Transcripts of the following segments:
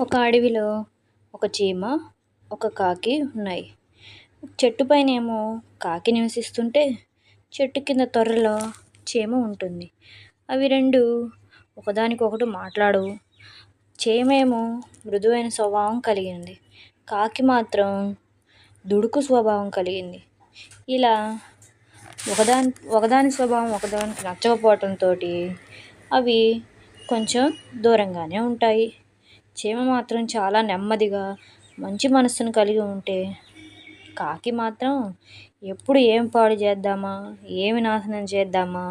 ఒక అడవిలో ఒక చీమ ఒక కాకి ఉన్నాయి. చెట్టు పైన ఏమో కాకి నివసిస్తుంటే చెట్టు కింద తొర్రలో చీమ ఉంటుంది. అవి రెండు ఒకదానికొకటి మాట్లాడవు చీమ ఏమో మృదువైన స్వభావం కలిగింది. కాకి మాత్రం దుడుకు స్వభావం కలిగింది. ఇలా ఒకదాని ఒకదాని స్వభావం ఒకదానికి నచ్చకపోవటంతో అవి కొంచెం దూరంగానే ఉంటాయి. చీమ మాత్రం చాలా నెమ్మదిగా మంచి మనస్సును కలిగి ఉంటే కాకి మాత్రం ఎప్పుడు ఏం పాడు చేద్దామా ఏమి నాశనం చేద్దామా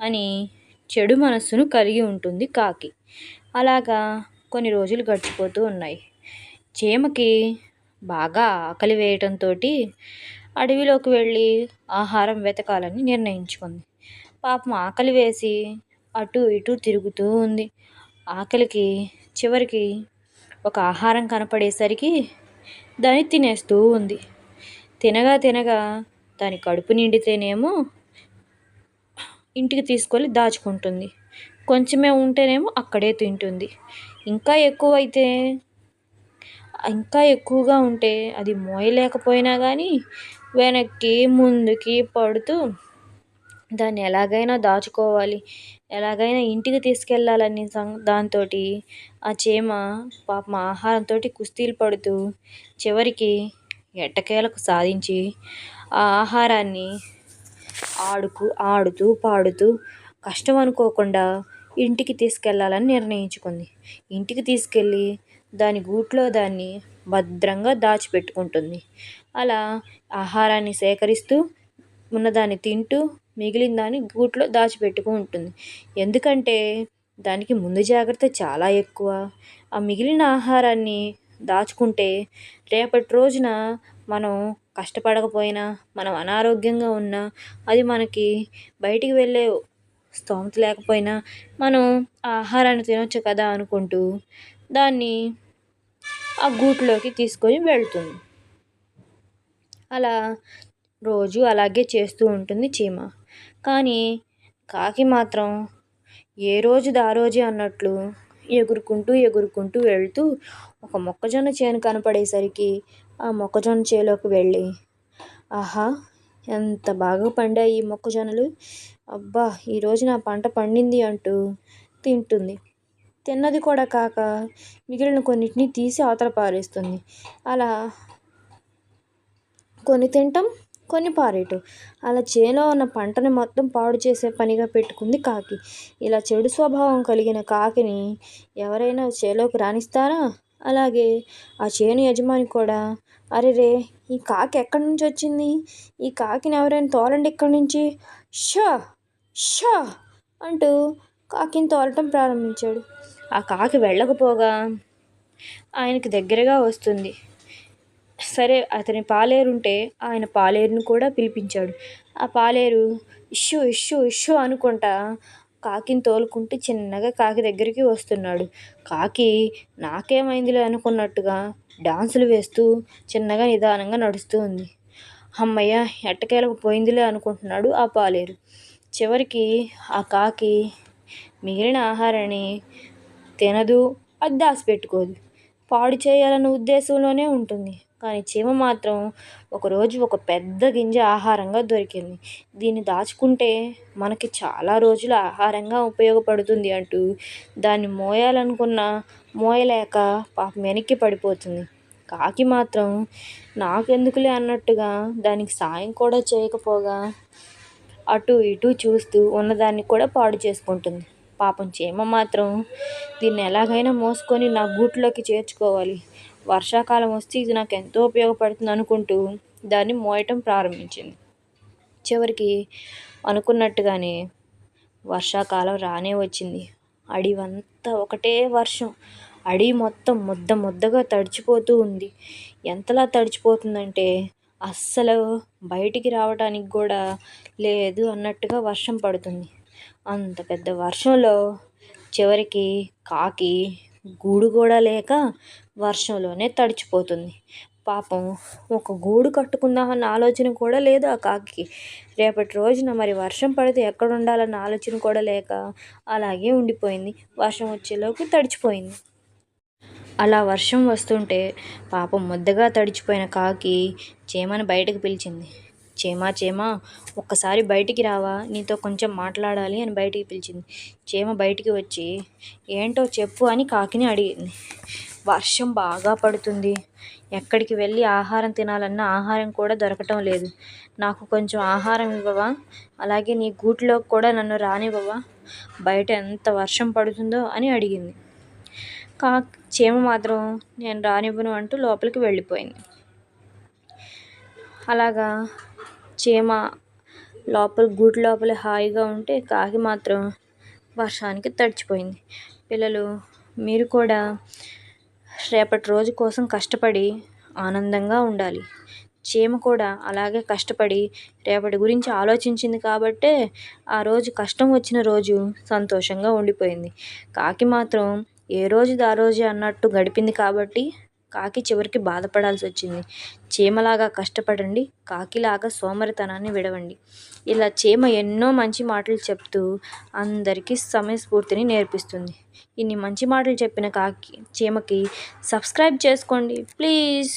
అని చెడు మనస్సును కలిగి ఉంటుంది కాకి. అలాగా కొన్ని రోజులు గడిచిపోతూ ఉన్నాయి. చీమకి బాగా ఆకలి వేయటంతో అడవిలోకి వెళ్ళి ఆహారం వెతకాలని నిర్ణయించుకుంది. పాపం ఆకలి వేసి అటు ఇటు తిరుగుతూ ఉంది. ఆకలికి చివరికి ఒక ఆహారం కనపడేసరికి దాన్ని తినేస్తూ ఉంది. తినగా తినగా దాని కడుపు నిండితేనేమో ఇంటికి తీసుకొని దాచుకుంటుంది. కొంచెమే ఉంటేనేమో అక్కడే తింటుంది. ఇంకా ఎక్కువైతే ఇంకా ఎక్కువగా ఉంటే అది మోయలేకపోయినా కానీ వెనక్కి ముందుకి పడుతూ దాన్ని ఎలాగైనా దాచుకోవాలి. ఎలాగైనా ఇంటికి తీసుకెళ్ళాలని సం దాంతో ఆ చీమ పాపం ఆహారంతో కుస్తీలు పడుతూ చివరికి ఎట్టకేలకు సాధించి ఆ ఆహారాన్ని ఆడుకు ఆడుతూ పాడుతూ కష్టం అనుకోకుండా ఇంటికి తీసుకెళ్ళాలని నిర్ణయించుకుంది. ఇంటికి తీసుకెళ్ళి దాని గూట్లో దాన్ని భద్రంగా దాచిపెట్టుకుంటుంది. అలా ఆహారాన్ని సేకరిస్తూ ఉన్నదాన్ని తింటూ మిగిలిన దాన్ని గూట్లో దాచిపెట్టుకుంటుంది ఎందుకంటే దానికి ముందు జాగ్రత్త చాలా ఎక్కువ. ఆ మిగిలిన ఆహారాన్ని దాచుకుంటే రేపటి రోజున మనం కష్టపడకపోయినా మనం అనారోగ్యంగా ఉన్నా అది మనకి బయటికి వెళ్ళే స్తోమత లేకపోయినా మనం ఆ ఆహారాన్ని తినొచ్చు కదా అనుకుంటూ దాన్ని ఆ గూట్లోకి తీసుకొని వెళ్తుంది. అలా రోజు అలాగే చేస్తూ ఉంటుంది చీమ. కానీ కాకి మాత్రం ఏ రోజుది ఆ రోజే అన్నట్లు ఎగురుకుంటూ ఎగురుకుంటూ వెళ్తూ ఒక మొక్కజొన్న చేను కనపడేసరికి ఆ మొక్కజొన్న చేలోకి వెళ్ళి ఆహా ఎంత బాగా పండాయి ఈ మొక్కజొన్నలు. అబ్బా ఈరోజు నా పంట పండింది అంటూ తింటుంది. తిన్నది కూడా కాక మిగిలిన కొన్నిటిని తీసి అవతల పారేస్తుంది. అలా కొన్ని తింటాం. కొన్ని పారేయటం అలా చేలో ఉన్న పంటను మొత్తం పాడు చేసే పనిగా పెట్టుకుంది కాకి. ఇలా చెడు స్వభావం కలిగిన కాకిని ఎవరైనా చేలోకి రాణిస్తారా అలాగే ఆ చేను యజమాని కూడా అరెరే ఈ కాకి ఎక్కడి నుంచి వచ్చింది? ఈ కాకిని ఎవరైనా తోలండి ఇక్కడి నుంచి? షా షా అంటూ కాకిని తోలటం ప్రారంభించాడు. ఆ కాకి వెళ్ళకపోగా ఆయనకి దగ్గరగా వస్తుంది. సరే అతని పాలేరు ఉంటే ఆయన పాలేరుని కూడా పిలిపించాడు. ఆ పాలేరు ఇష్యూ ఇష్యూ ఇష్యూ అనుకుంటా కాకిని తోలుకుంటూ చిన్నగా కాకి దగ్గరికి వస్తున్నాడు. కాకి నాకేమైందిలే అనుకున్నట్టుగా డాన్సులు వేస్తూ చిన్నగా నిదానంగా నడుస్తూ ఉంది. అమ్మయ్య ఎట్టకేలకు పోయిందిలే అనుకుంటున్నాడు ఆ పాలేరు. చివరికి ఆ కాకి మిగిలిన ఆహారాన్ని తినదు అది దాచిపెట్టుకోదు. పాడు చేయాలన్న ఉద్దేశంలోనే ఉంటుంది. కానీ చీమ మాత్రం ఒకరోజు ఒక పెద్ద గింజ ఆహారంగా దొరికింది. దీన్ని దాచుకుంటే మనకి చాలా రోజులు ఆహారంగా ఉపయోగపడుతుంది అంటూ దాన్ని మోయాలనుకున్న మోయలేక పాపం వెనక్కి పడిపోతుంది. కాకి మాత్రం నాకెందుకులే అన్నట్టుగా దానికి సాయం కూడా చేయకపోగా అటు ఇటు చూస్తూ ఉన్నదాన్ని కూడా పాడు చేసుకుంటుంది. పాపం చీమ మాత్రం దీన్ని ఎలాగైనా మోసుకొని నా గూట్లోకి చేర్చుకోవాలి. వర్షాకాలం వస్తే ఇది నాకు ఎంతో ఉపయోగపడుతుంది అనుకుంటూ దాన్ని మోయటం ప్రారంభించింది. చివరికి అనుకున్నట్టుగానే వర్షాకాలం రానే వచ్చింది. అడివంతా ఒకటే వర్షం. అడి మొత్తం ముద్ద ముద్దగా తడిచిపోతూ ఉంది. ఎంతలా తడిచిపోతుందంటే అస్సలు బయటికి రావడానికి కూడా లేదు అన్నట్టుగా వర్షం పడుతుంది. అంత పెద్ద వర్షంలో చివరికి కాకి గూడు కూడా లేక వర్షంలోనే తడిచిపోతుంది. పాపం ఒక గూడు కట్టుకుందామన్న ఆలోచన కూడా లేదు ఆ కాకి. రేపటి రోజున మరి వర్షం పడితే ఎక్కడ ఉండాలన్న ఆలోచన కూడా లేక అలాగే ఉండిపోయింది. వర్షం వచ్చేలోకి తడిచిపోయింది. అలా వర్షం వస్తుంటే పాపం ముద్దగా తడిచిపోయిన కాకి చీమను బయటకు పిలిచింది. చేమా చేమా ఒక్కసారి బయటికి రావా నీతో కొంచెం మాట్లాడాలి అని బయటికి పిలిచింది. చేమ బయటికి వచ్చి ఏంటో చెప్పు అని కాకిని అడిగింది. వర్షం బాగా పడుతుంది. ఎక్కడికి వెళ్ళి ఆహారం తినాలన్నా ఆహారం కూడా దొరకటం లేదు. నాకు కొంచెం ఆహారం ఇవ్వవా? అలాగే నీ గూట్లో కూడా నన్ను రానివ్వవా? బయట ఎంత వర్షం పడుతుందో అని అడిగింది. కా చీమ మాత్రం నేను రానివ్వను అంటూ లోపలికి వెళ్ళిపోయింది. అలాగా చీమ లోపల గూటి లోపల హాయిగా ఉంటే కాకి మాత్రం వర్షానికి తడిచిపోయింది. పిల్లలు మీరు కూడా రేపటి రోజు కోసం కష్టపడి ఆనందంగా ఉండాలి. చీమ కూడా అలాగే కష్టపడి రేపటి గురించి ఆలోచించింది కాబట్టే ఆ రోజు కష్టం వచ్చిన రోజు సంతోషంగా ఉండిపోయింది. కాకి మాత్రం ఏ రోజుది ఆ రోజే అన్నట్టు గడిపింది కాబట్టి కాకి చివరికి బాధపడాల్సి వచ్చింది చీమలాగా కష్టపడండి. కాకిలాగా సోమరితనాన్ని విడవండి. ఇలా చీమ ఎన్నో మంచి మాటలు చెప్తూ అందరికీ సమయస్ఫూర్తిని నేర్పిస్తుంది. ఇన్ని మంచి మాటలు చెప్పిన కాకి చీమకి సబ్స్క్రైబ్ చేసుకోండి. ప్లీజ్.